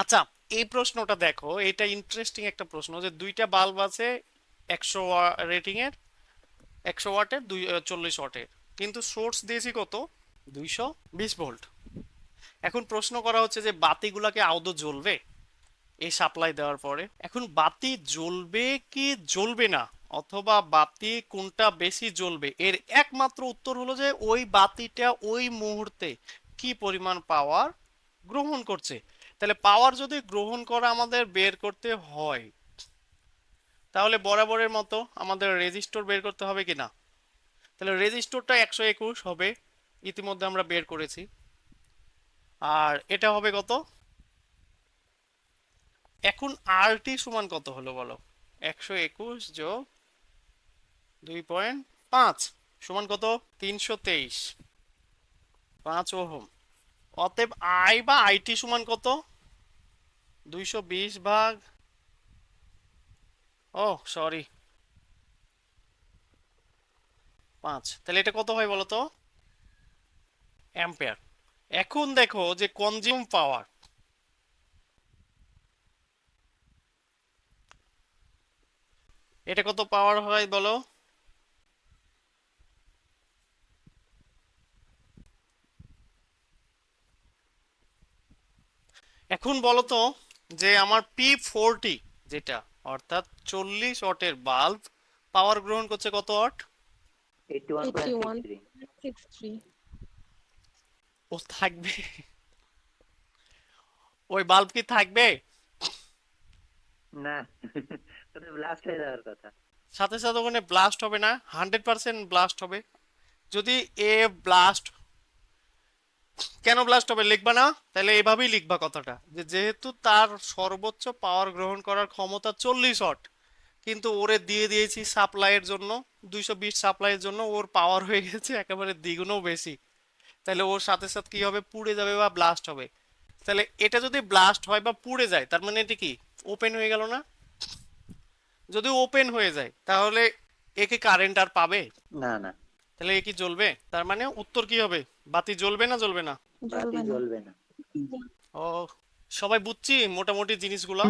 আচ্ছা এই প্রশ্নটা দেখো, এটা ইন্টারেস্টিং একটা প্রশ্ন যে দুইটা বাল্ব আছে একশো রেটিং এর, একশো ওয়াটের, দুই চল্লিশ ওয়াটের। কিন্তু সোর্স দিয়েছি কত? দুইশো বিশ ভোল্ট এখন প্রশ্ন করা হচ্ছে যে বাতিগুলাকে আদৌ জ্বলবে? এই সাপ্লাই দেওয়ার পরে। এখন বাতি জ্বলবে কি জ্বলবে না? অথবা বাতি কোনটা বেশি জ্বলবে? এর একমাত্র উত্তর হলো যে ওই বাতিটা ওই মুহূর্তে কি পরিমাণ পাওয়ার গ্রহণ করছে? তাহলে পাওয়ার যদি গ্রহণ করা আমাদের বের করতে হয়, তাহলে বরাবরের মতো আমাদের রেজিস্টর বের করতে হবে কি না তাহলে রেজিস্টরটা একশো একুশ হবে, ইতিমধ্যে আমরা বের করেছি। আর এটা হবে কত? এখন আরটি সমান কত হলো বলো? একশো একুশ যোগ দুই পয়েন্ট পাঁচ, সমান কত? তিনশো তেইশ। পাঁচ ওহম। অতএব আই বা আইটি সমান কত? দুইশো বিশ ভাগ। ও সরি পাঁচ। তাহলে এটা কত হয় বলো তো? অ্যাম্পেয়ার। এখন দেখো যে কনজিউম পাওয়ার এটা কত পাওয়ার হয় বলো? এখন বলো তো যে আমার পি ফোরটি যেটা অর্থাৎ চল্লিশ ওয়াটের বাল্ব পাওয়ার গ্রহণ করছে কত three. ও থাকবে। ওই বাল্ব কি থাকবে? না ব্লাস্ট হয়ে যাওয়ার কথা। সাথে সাথে ওখানে ব্লাস্ট হবে না হান্ড্রেড পার্সেন্ট ব্লাস্ট হবে। যদি এ ব্লাস্ট কেন ব্লাস্ট হবে? লিখবা না? তাহলে এভাবেই লিখবা কথাটা। যে যেহেতু তার সর্বোচ্চ পাওয়ার গ্রহণ করার ক্ষমতা চল্লিশ ওয়াট কিন্তু ওরে দিয়ে দিয়েছি সাপ্লাইয়ের জন্য দুইশো বিশ সাপ্লাইয়ের জন্য ওর পাওয়ার হয়ে গেছে একেবারে দ্বিগুণও বেশি। তাহলে ওর সাথে সাথে কি হবে? পুড়ে যাবে বা ব্লাস্ট হবে। তাহলে এটা যদি ব্লাস্ট হয় বা পুড়ে যায় তার মানে এটা কি? ওপেন হয়ে গেল না? যদি ওপেন হয়ে যায় তাহলে একে কারেন্ট আর পাবে? না না। তাহলে এ কি জ্বলবে? তার মানে উত্তর কি হবে? বাতি জ্বলবে না জ্বলবে না জ্বলবে না। ও সবাই বুঝছি মোটামুটি জিনিসগুলো